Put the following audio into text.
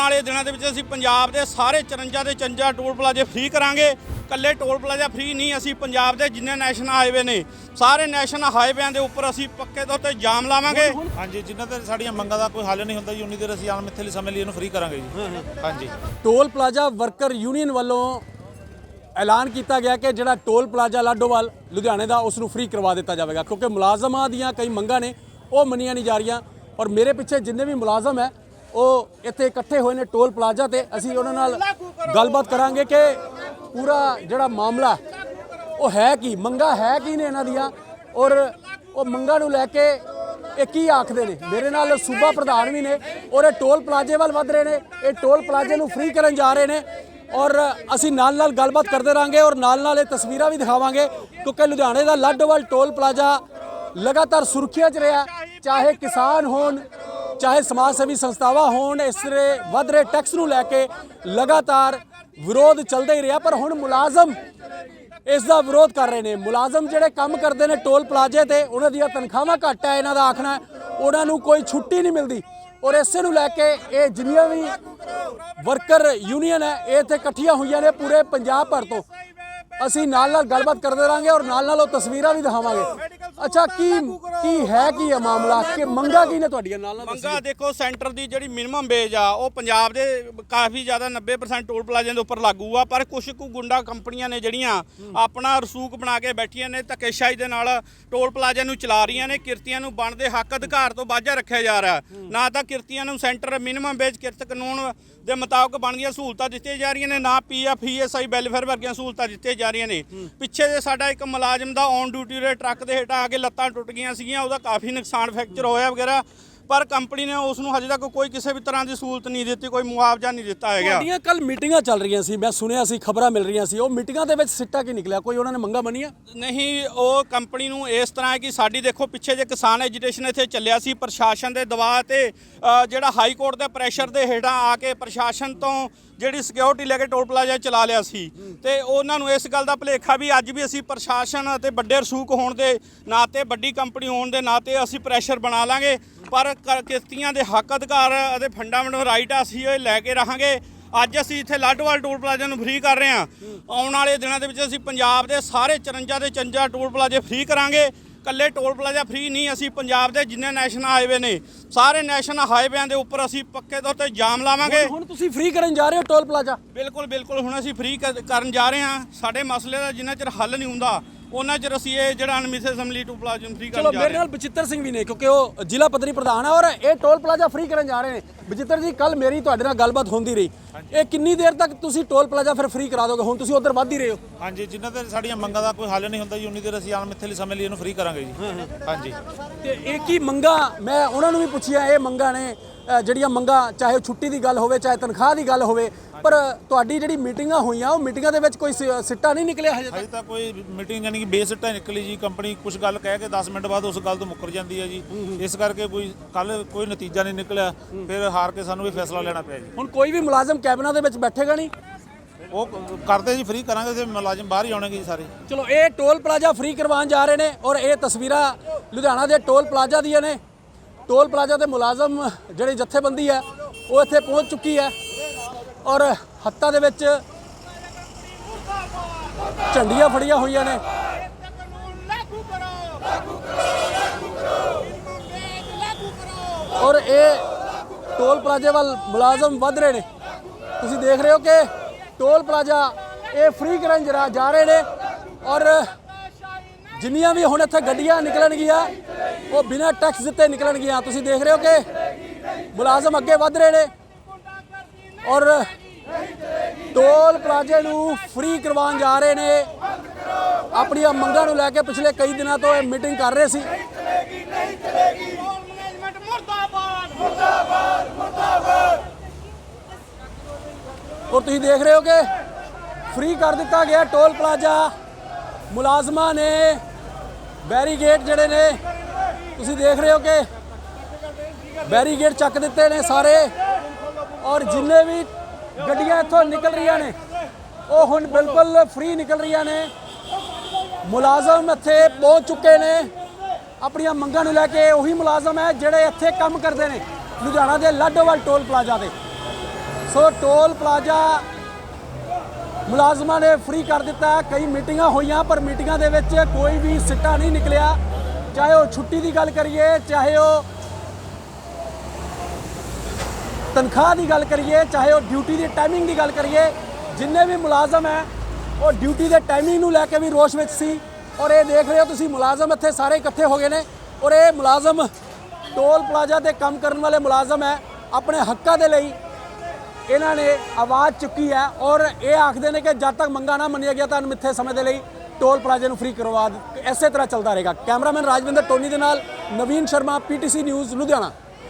ਵਾਲੇ ਦਿਨਾਂ ਦੇ ਵਿੱਚ ਅਸੀਂ ਪੰਜਾਬ ਦੇ ਸਾਰੇ 54 ਦੇ 54 ਟੋਲ ਪਲਾਜ਼ੇ ਫ੍ਰੀ ਕਰਾਂਗੇ। ਕੱਲੇ ਟੋਲ ਪਲਾਜ਼ਾ ਫ੍ਰੀ ਨਹੀਂ ਅਸੀਂ ਪੰਜਾਬ ਦੇ ਜਿੰਨੇ ਨੈਸ਼ਨਲ ਹਾਈਵੇ ਨੇ ਸਾਰੇ ਨੈਸ਼ਨਲ ਹਾਈਵੇਆਂ ਦੇ ਉੱਪਰ ਅਸੀਂ ਪੱਕੇ ਤੌਰ ਤੇ ਜਾਮ ਲਾਵਾਂਗੇ। ਹਾਂਜੀ ਜਿੰਨਾ ਤੱਕ ਸਾਡੀਆਂ ਮੰਗਾਂ ਦਾ ਕੋਈ ਹੱਲ ਨਹੀਂ ਹੁੰਦਾ ਜੀ ਉਨੀ ਦੇਰ ਅਸੀਂ ਆਲਮ ਇੱਥੇ ਲਈ ਸਮੇਂ ਲਈ ਇਹਨੂੰ ਫ੍ਰੀ ਕਰਾਂਗੇ ਜੀ। ਹਾਂਜੀ। ਟੋਲ ਪਲਾਜ਼ਾ ਵਰਕਰ ਯੂਨੀਅਨ ਵੱਲੋਂ ਐਲਾਨ ਕੀਤਾ ਗਿਆ ਕਿ ਜਿਹੜਾ ਟੋਲ ਪਲਾਜ਼ਾ ਲਾਡੋਵਾਲ ਲੁਧਿਆਣੇ ਦਾ ਉਸ ਨੂੰ ਫ੍ਰੀ ਕਰਵਾ ਦਿੱਤਾ ਜਾਵੇਗਾ। ਕਿਉਂਕਿ ਮੁਲਾਜ਼ਮਾਂ ਦੀਆਂ ਕਈ ਮੰਗਾਂ ਨੇ ਉਹ ਮੰਨੀਆਂ ਨਹੀਂ ਜਾ ਰਹੀਆਂ। ਔਰ ਮੇਰੇ ਪਿੱਛੇ ਜਿੰਨੇ ਵੀ ਮੁਲਾਜ਼ਮ ਹੈ ਉਹ ਇੱਥੇ ਇਕੱਠੇ ਹੋਏ ਨੇ ਟੋਲ ਪਲਾਜ਼ਾ ਤੇ। ਅਸੀਂ ਉਹਨਾਂ ਨਾਲ ਗੱਲਬਾਤ ਕਰਾਂਗੇ ਕਿ ਪੂਰਾ ਜਿਹੜਾ ਮਾਮਲਾ, ਉਹ ਹੈ ਕੀ? ਮੰਗਾ ਹੈ ਕੀ ਨੇ ਇਹਨਾਂ ਦੀਆਂ? ਔਰ ਉਹ ਮੰਗਾਂ ਨੂੰ ਲੈ ਕੇ ਇਹ ਕੀ ਆਖਦੇ ਨੇ? ਮੇਰੇ ਨਾਲ ਸੂਬਾ ਪ੍ਰਧਾਨ ਵੀ ਨੇ ਔਰ ਇਹ ਟੋਲ ਪਲਾਜ਼ੇ ਵੱਲ ਵੱਧ ਰਹੇ ਨੇ। ਇਹ ਟੋਲ ਪਲਾਜ਼ੇ ਨੂੰ ਫ੍ਰੀ ਕਰਨ ਜਾ ਰਹੇ ਨੇ। ਔਰ ਅਸੀਂ ਨਾਲ ਨਾਲ ਗੱਲਬਾਤ ਕਰਦੇ ਰਾਂਗੇ ਔਰ ਨਾਲ ਨਾਲ ਇਹ ਤਸਵੀਰਾਂ ਵੀ ਦਿਖਾਵਾਂਗੇ ਕਿਉਂਕਿ ਲੁਧਿਆਣੇ ਦਾ ਲੱਡੋਵਾਲ ਟੋਲ ਪਲਾਜ਼ਾ ਲਗਾਤਾਰ ਸੁਰੱਖਿਆ 'ਚ ਰਿਹਾ। ਚਾਹੇ ਕਿਸਾਨ ਹੋਣ ਚਾਹੇ ਸਮਾਜ ਸੇਵੀ ਸੰਸਥਾਵਾਂ ਹੋਣ, ਇਸ ਦੇ ਵਧ ਰਹੇ ਟੈਕਸ ਨੂੰ ਲੈ ਕੇ ਲਗਾਤਾਰ ਵਿਰੋਧ ਚੱਲਦਾ ਹੀ ਰਿਹਾ, ਪਰ ਹੁਣ ਮੁਲਾਜ਼ਮ ਇਸ ਦਾ ਵਿਰੋਧ ਕਰ ਰਹੇ ਨੇ। ਮੁਲਾਜ਼ਮ ਜਿਹੜੇ ਕੰਮ ਕਰਦੇ ਨੇ ਟੋਲ ਪਲਾਜ਼ੇ ਤੇ, ਉਹਨਾਂ ਦੀਆਂ ਤਨਖਾਹਾਂ ਘੱਟ ਹੈ ਇਹਨਾਂ ਦਾ ਆਖਣਾ ਉਹਨਾਂ ਨੂੰ ਕੋਈ ਛੁੱਟੀ ਨਹੀਂ ਮਿਲਦੀ। ਔਰ ਇਸੇ ਨੂੰ ਲੈ ਕੇ ਇਹ ਜਿੰਨੀਆਂ ਵੀ ਵਰਕਰ ਯੂਨੀਅਨ ਹੈ, ਇਹ ਇੱਥੇ ਇਕੱਠੀਆਂ ਹੋਈਆਂ ਨੇ ਪੂਰੇ ਪੰਜਾਬ ਭਰ ਤੋਂ। ਅਸੀਂ ਨਾਲ ਨਾਲ ਗੱਲਬਾਤ ਕਰਦੇ ਰਾਂਗੇ ਔਰ ਨਾਲ ਨਾਲ ਉਹ ਤਸਵੀਰਾਂ ਵੀ ਦਿਖਾਵਾਂਗੇ। ਅੱਛਾ ਕੀ ਕੀ ਹੈ ਕੀ ਇਹ ਮਾਮਲਾ? ਕਿ ਮੰਗਾ ਕੀ ਨੇ ਤੁਹਾਡੀਆਂ ਨਾਲ ਨਾਲ ਮੰਗਾ ਦੇਖੋ ਸੈਂਟਰ ਦੀ ਜਿਹੜੀ ਮਿਨੀਮਮ ਵੇਜ ਆ ਉਹ ਪੰਜਾਬ ਦੇ ਕਾਫੀ ਜ਼ਿਆਦਾ 90% ਟੋਲ ਪਲਾਜ਼ਿਆਂ ਦੇ ਉੱਪਰ ਲਾਗੂ ਆ ਪਰ ਕੁਝ ਕੁ ਗੁੰਡਾ ਕੰਪਨੀਆਂ ਨੇ ਜਿਹੜੀਆਂ ਆਪਣਾ ਰਸੂਖ ਬਣਾ ਕੇ ਬੈਠੀਆਂ ਨੇ ਧੱਕੇਸ਼ਾਹੀ ਦੇ ਨਾਲ ਟੋਲ ਪਲਾਜ਼ਿਆਂ ਨੂੰ ਚਲਾ ਰਹੀਆਂ ਨੇ ਕਿਰਤੀਆਂ ਨੂੰ ਬਣਦੇ ਹੱਕ ਅਧਿਕਾਰ ਤੋਂ ਬਾਝਾ ਰੱਖਿਆ ਜਾ ਰਿਹਾ। ਨਾ ਤਾਂ ਕਿਰਤੀਆਂ ਨੂੰ ਸੈਂਟਰ ਮਿਨੀਮਮ ਵੇਜ ਕਿਰਤ ਕਾਨੂੰਨ ਦੇ ਮੁਤਾਬਕ ਬਣਦੀਆਂ ਸਹੂਲਤਾਂ ਦਿੱਤੀਆਂ ਜਾ ਰਹੀਆਂ ਨੇ ਨਾ ਪੀਐਫ ਈਐਸਆਈ ਵੈਲਫੇਅਰ ਵਰਗੀਆਂ ਸਹੂਲਤਾਂ ਦਿੱਤੀਆਂ ਜਾ ਰਹੀਆਂ ਨੇ। ਪਿੱਛੇ ਜੇ ਸਾਡਾ ਇੱਕ ਮੁਲਾਜ਼ਮ ਦਾ ਔਨ ਡਿਊਟੀ ਦੇ ਟਰੱਕ ਦੇ ਹੇਠਾਂ ਆ ਕੇ ਲੱਤਾਂ ਟੁੱਟ ਗਈਆਂ ਸੀਗੀਆਂ ਉਹਦਾ ਕਾਫੀ ਨੁਕਸਾਨ ਫ੍ਰੈਕਚਰ ਹੋਇਆ ਵਗੈਰਾ। ਪਰ ਕੰਪਨੀ ਨੇ ਉਸ ਨੂੰ ਹਜੇ ਤੱਕ ਕੋਈ ਕਿਸੇ ਵੀ ਤਰ੍ਹਾਂ ਦੀ ਸਹੂਲਤ ਨਹੀਂ ਦਿੱਤੀ ਕੋਈ ਮੁਆਵਜ਼ਾ ਨਹੀਂ ਦਿੱਤਾ ਹੈਗਾ। ਤੁਹਾਡੀਆਂ ਕੱਲ ਮੀਟਿੰਗਾਂ ਚੱਲ ਰਹੀਆਂ ਸੀ ਮੈਂ ਸੁਣਿਆ ਸੀ ਖਬਰਾਂ ਮਿਲ ਰਹੀਆਂ ਸੀ ਉਹ ਮੀਟਿੰਗਾਂ ਦੇ ਵਿੱਚ ਸਿੱਟਾ ਕੀ ਨਿਕਲਿਆ? ਕੋਈ ਉਹਨਾਂ ਨੇ ਮੰਗਾ ਮੰਨੀਆਂ? ਨਹੀਂ ਉਹ ਕੰਪਨੀ ਨੂੰ ਇਸ ਤਰ੍ਹਾਂ ਹੈ ਕਿ ਸਾਡੀ ਦੇਖੋ ਪਿੱਛੇ ਜੇ ਕਿਸਾਨ ਐਜੀਟੇਸ਼ਨ ਇੱਥੇ ਚੱਲਿਆ ਸੀ ਪ੍ਰਸ਼ਾਸਨ ਦੇ ਦਬਾਅ ਤੇ ਅ, ਜਿਹੜਾ ਹਾਈ ਕੋਰਟ ਦੇ ਪ੍ਰੈਸ਼ਰ ਦੇ ਹੇਠਾਂ ਆ ਕੇ ਪ੍ਰਸ਼ਾਸਨ ਤੋਂ ਜਿਹੜੀ ਸਿਕਿਉਰਿਟੀ ਲੈ ਕੇ ਟੋਲ ਪਲਾਜ਼ਾ ਚਲਾ ਲਿਆ ਸੀ। ਤੇ ਉਹਨਾਂ ਨੂੰ ਇਸ ਗੱਲ ਦਾ ਭੁਲੇਖਾ ਵੀ ਅੱਜ ਵੀ ਅਸੀਂ ਪ੍ਰਸ਼ਾਸਨ ਅਤੇ ਵੱਡੇ ਰਸੂਕ ਹੋਣ ਦੇ ਨਾਤੇ ਵੱਡੀ ਕੰਪਨੀ ਹੋਣ ਦੇ ਨਾਤੇ ਅਸੀਂ ਪ੍ਰੈਸ਼ਰ ਬਣਾ ਲਾਂਗੇ। ਪਰ ਕ- ਕਿਸ਼ਤੀਆਂ ਦੇ ਹੱਕ ਅਧਿਕਾਰ ਅਤੇ ਫੰਡਾਮੈਂਟਲ ਰਾਈਟ ਆ ਅਸੀਂ ਇਹ ਲੈ ਕੇ ਰਹਾਂਗੇ। ਅੱਜ ਅਸੀਂ ਇੱਥੇ ਲਾਡੋਵਾਲ ਟੋਲ ਪਲਾਜ਼ਾ ਨੂੰ ਫ੍ਰੀ ਕਰ ਰਹੇ ਹਾਂ। ਆਉਣ ਵਾਲੇ ਦਿਨਾਂ ਦੇ ਵਿੱਚ ਅਸੀਂ ਪੰਜਾਬ ਦੇ ਸਾਰੇ 54 ਦੇ 54 ਟੋਲ ਪਲਾਜ਼ੇ ਫ੍ਰੀ ਕਰਾਂਗੇ। ਕੱਲੇ ਟੋਲ ਪਲਾਜ਼ਾ ਫ੍ਰੀ ਨਹੀਂ ਅਸੀਂ ਪੰਜਾਬ ਦੇ ਜਿੰਨੇ ਨੈਸ਼ਨਲ ਹਾਈਵੇ ਨੇ ਸਾਰੇ ਨੈਸ਼ਨਲ ਹਾਈਵੇਆਂ ਦੇ ਉੱਪਰ ਅਸੀਂ ਪੱਕੇ ਤੌਰ ਤੇ ਜਾਮ ਲਾਵਾਂਗੇ। ਹੁਣ ਤੁਸੀਂ ਫ੍ਰੀ ਕਰਨ ਜਾ ਰਹੇ ਹੋ ਟੋਲ ਪਲਾਜ਼ਾ? ਬਿਲਕੁਲ ਬਿਲਕੁਲ ਹੁਣ ਅਸੀਂ ਫ੍ਰੀ ਕਰਨ ਜਾ ਰਹੇ ਹਾਂ। ਸਾਡੇ ਮਸਲੇ ਦਾ ਜਿੰਨਾ ਚਿਰ ਹੱਲ ਨਹੀਂ ਹੁੰਦਾ ਉਹਨਾਂ ਚਿਰ ਅਸੀਂ ਇਹ ਜਿਹੜਾ ਅਨਮਿਸ ਅਸੈਂਬਲੀ ਟੂ ਪਲਾਜ਼ਾ ਫ੍ਰੀ ਕਰਨ ਜਾ ਮੇਰੇ ਰਹੇ ਹਾਂ। ਨਾਲ ਬਚਿੱਤਰ ਸਿੰਘ ਵੀ ਨੇ ਕਿਉਂਕਿ ਉਹ ਜ਼ਿਲ੍ਹਾ ਪੱਧਰੀ ਪ੍ਰਧਾਨ ਹੈ ਔਰ ਇਹ ਟੋਲ ਪਲਾਜ਼ਾ ਫ੍ਰੀ ਕਰਨ ਜਾ ਰਹੇ ਨੇ। ਬਚਿੱਤਰ ਜੀ ਕੱਲ ਮੇਰੀ ਤੁਹਾਡੇ ਨਾਲ ਗੱਲਬਾਤ ਹੁੰਦੀ ਰਹੀ। ਇਹ ਕਿੰਨੀ ਦੇਰ ਤੱਕ ਤੁਸੀਂ ਟੋਲ ਪਲਾਜ਼ਾ ਫਿਰ ਫ੍ਰੀ ਕਰਾ ਦੋਗੇ? ਹੁਣ ਤੁਸੀਂ ਉਧਰ ਵੱਧ ਹੀ ਰਹੇ ਹੋ। ਹਾਂਜੀ ਜਿੰਨਾ ਤੱਕ ਸਾਡੀਆਂ ਮੰਗਾਂ ਦਾ ਕੋਈ ਹੱਲ ਨਹੀਂ ਹੁੰਦਾ ਜੀ ਉਨੀ ਦੇਰ ਅਸੀਂ ਆਲਮ ਇੱਥੇ ਲਈ ਸਮੇਂ ਲਈ ਇਹਨੂੰ ਫ੍ਰੀ ਕਰਾਂਗੇ ਜੀ। ਹਾਂਜੀ। ਤੇ ਇਹ ਕੀ ਮੰਗਾ? ਮੈਂ ਉਹਨਾਂ ਨੂੰ ਵੀ ਪੁੱਛਿਆ ਇਹ ਮੰਗਾ ਨੇ ਜਿਹੜੀਆਂ ਮੰਗਾ ਚਾਹੇ ਛੁੱਟੀ ਦੀ ਗੱਲ ਹੋਵੇ ਚਾਹੇ ਤਨਖਾਹ ਦੀ ਗੱਲ ਹੋਵੇ ਪਰ ਤੁਹਾਡੀ ਜਿਹੜੀ ਮੀਟਿੰਗਾਂ ਹੋਈਆਂ ਉਹ ਮੀਟਿੰਗਾਂ ਦੇ ਵਿੱਚ ਕੋਈ ਸਿ- ਸਿੱਟਾ ਨਹੀਂ ਨਿਕਲਿਆ ਹਜੇ ਤੱਕ? ਹਜੇ ਤਾਂ ਕੋਈ ਮੀਟਿੰਗ ਯਾਨੀ ਕਿ ਬੇਸਿੱਟਾ ਨਿਕਲੀ ਜੀ ਕੰਪਨੀ ਕੁਝ ਗੱਲ ਕਹਿ ਕੇ 10 ਮਿੰਟ ਬਾਅਦ ਉਸ ਗੱਲ ਤੋਂ ਮੁੱਕਰ ਜਾਂਦੀ ਹੈ ਜੀ। ਇਸ ਕਰਕੇ ਕੋਈ ਕੱਲ ਕੋਈ ਨਤੀਜਾ ਨਹੀਂ ਨਿਕਲਿਆ ਫਿਰ ਹਾਰ ਕੇ ਸਾਨੂੰ ਵੀ ਫੈਸਲਾ ਲੈਣਾ ਪਿਆ ਜੀ। ਹੁਣ ਕੋਈ ਵੀ ਮੁਲਾਜ਼ਮ ਕੈਬਨਾਂ ਦੇ ਵਿੱਚ ਬੈਠੇਗਾ ਨਹੀਂ? ਉਹ ਕਰਦੇ ਜੀ ਫ੍ਰੀ ਕਰਾਂਗੇ ਤੇ ਮੁਲਾਜ਼ਮ ਬਾਹਰ ਹੀ ਆਉਣਗੇ ਜੀ ਸਾਰੇ। ਚਲੋ ਇਹ ਟੋਲ ਪਲਾਜ਼ਾ ਫ੍ਰੀ ਕਰਵਾਉਣ ਜਾ ਰਹੇ ਨੇ ਔਰ ਇਹ ਤਸਵੀਰਾਂ ਲੁਧਿਆਣਾ ਦੇ ਟੋਲ ਪਲਾਜ਼ਾ ਦੀਆਂ ਨੇ। ਟੋਲ ਪਲਾਜ਼ਾ ਦੇ ਮੁਲਾਜ਼ਮ ਜਿਹੜੀ ਜਥੇਬੰਦੀ ਹੈ ਉਹ ਇੱਥੇ ਪਹੁੰਚ ਚੁੱਕੀ ਹੈ ਔਰ ਹੱਥਾਂ ਦੇ ਵਿੱਚ ਝੰਡੀਆਂ ਫੜੀਆਂ ਹੋਈਆਂ ਨੇ ਔਰ ਇਹ ਟੋਲ ਪਲਾਜ਼ੇ ਵੱਲ ਮੁਲਾਜ਼ਮ ਵੱਧ ਰਹੇ ਨੇ ਤੁਸੀਂ ਦੇਖ ਰਹੇ ਹੋ ਕਿ ਟੋਲ ਪਲਾਜ਼ਾ ਇਹ ਫ੍ਰੀ ਕਰਨ ਜਰਾ ਜਾ ਰਹੇ ਨੇ ਔਰ ਜਿੰਨੀਆਂ ਵੀ ਹੁਣ ਇੱਥੇ ਗੱਡੀਆਂ ਨਿਕਲਣਗੀਆਂ, ਉਹ ਬਿਨਾਂ ਟੈਕਸ ਦਿੱਤੇ ਨਿਕਲਣਗੀਆਂ। ਤੁਸੀਂ ਦੇਖ ਰਹੇ ਹੋ ਕਿ ਮੁਲਾਜ਼ਮ ਅੱਗੇ ਵੱਧ ਰਹੇ ਨੇ ਔਰ ਟੋਲ ਪਲਾਜ਼ੇ ਨੂੰ ਫ੍ਰੀ ਕਰਵਾਉਣ ਜਾ ਰਹੇ ਨੇ। ਆਪਣੀਆਂ ਮੰਗਾਂ ਨੂੰ ਲੈ ਕੇ ਪਿਛਲੇ ਕਈ ਦਿਨਾਂ ਤੋਂ ਇਹ ਮੀਟਿੰਗ ਕਰ ਰਹੇ ਸੀ। ਔਰ ਤੁਸੀਂ ਦੇਖ ਰਹੇ ਹੋ ਕਿ ਫ੍ਰੀ ਕਰ ਦਿੱਤਾ ਗਿਆ ਟੋਲ ਪਲਾਜ਼ਾ। ਮੁਲਾਜ਼ਮਾਂ ਨੇ ਬੈਰੀਗੇਟ ਜਿਹੜੇ ਨੇ, ਤੁਸੀਂ ਦੇਖ ਰਹੇ ਹੋ ਕਿ ਬੈਰੀਗੇਟ ਚੱਕ ਦਿੱਤੇ ਨੇ ਸਾਰੇ। ਔਰ ਜਿੰਨੇ ਵੀ ਗੱਡੀਆਂ ਇੱਥੋਂ ਨਿਕਲ ਰਹੀਆਂ ਨੇ, ਉਹ ਹੁਣ ਬਿਲਕੁਲ ਫ੍ਰੀ ਨਿਕਲ ਰਹੀਆਂ ਨੇ। ਮੁਲਾਜ਼ਮ ਇੱਥੇ ਪਹੁੰਚ ਚੁੱਕੇ ਨੇ। ਆਪਣੀਆਂ ਮੰਗਾਂ ਨੂੰ ਲੈ ਕੇ ਉਹੀ ਮੁਲਾਜ਼ਮ ਹੈ ਜਿਹੜੇ ਇੱਥੇ ਕੰਮ ਕਰਦੇ ਨੇ, ਲੁਧਿਆਣਾ ਦੇ ਲਾਡੋਵਾਲ ਟੋਲ ਪਲਾਜ਼ਾ ਦੇ। ਸੋ ਟੋਲ ਪਲਾਜ਼ਾ ਮੁਲਾਜ਼ਮਾਂ ਨੇ ਫ੍ਰੀ ਕਰ ਦਿੱਤਾ ਕਈ ਮੀਟਿੰਗਾਂ ਹੋਈਆਂ, ਪਰ ਮੀਟਿੰਗਾਂ ਦੇ ਵਿੱਚ ਕੋਈ ਵੀ ਸਿੱਟਾ ਨਹੀਂ ਨਿਕਲਿਆ। ਚਾਹੇ ਉਹ ਛੁੱਟੀ ਦੀ ਗੱਲ ਕਰੀਏ, ਚਾਹੇ ਉਹ ਤਨਖਾਹ ਦੀ ਗੱਲ ਕਰੀਏ, ਚਾਹੇ ਉਹ ਡਿਊਟੀ ਦੀ ਟਾਈਮਿੰਗ ਦੀ ਗੱਲ ਕਰੀਏ, ਜਿੰਨੇ ਵੀ ਮੁਲਾਜ਼ਮ ਹੈ, ਉਹ ਡਿਊਟੀ ਦੇ ਟਾਈਮਿੰਗ ਨੂੰ ਲੈ ਕੇ ਵੀ ਰੋਸ਼ ਵਿੱਚ ਸੀ। ਔਰ ਇਹ ਦੇਖ ਰਹੇ ਹੋ ਤੁਸੀਂ, ਮੁਲਾਜ਼ਮ ਇੱਥੇ ਸਾਰੇ ਇਕੱਠੇ ਹੋ ਗਏ ਨੇ। ਔਰ ਇਹ ਮੁਲਾਜ਼ਮ ਟੋਲ ਪਲਾਜ਼ਾ ਤੇ ਕੰਮ ਕਰਨ ਵਾਲੇ ਮੁਲਾਜ਼ਮ ਹੈ, ਆਪਣੇ ਹੱਕਾਂ ਦੇ ਲਈ ਇਹਨਾਂ ਨੇ ਆਵਾਜ਼ ਚੁੱਕੀ ਹੈ ਔਰ ਇਹ ਆਖਦੇ ਨੇ ਕਿ ਜਦ ਤੱਕ ਮੰਗਾ ਨਾ ਮੰਨਿਆ ਗਿਆ ਤਾਂ ਅਣਮਿੱਥੇ ਸਮੇਂ ਦੇ ਲਈ ਟੋਲ ਪਲਾਜ਼ੇ ਨੂੰ ਫ੍ਰੀ ਕਰਵਾ ਦਿੱ- ਇਸੇ ਤਰ੍ਹਾਂ ਚੱਲਦਾ ਰਹੇਗਾ। ਕੈਮਰਾਮੈਨ ਰਾਜਵਿੰਦਰ ਟੋਨੀ ਦੇ ਨਾਲ ਨਵੀਨ ਸ਼ਰਮਾ, ਪੀਟੀਸੀ ਨਿਊਜ਼, ਲੁਧਿਆਣਾ।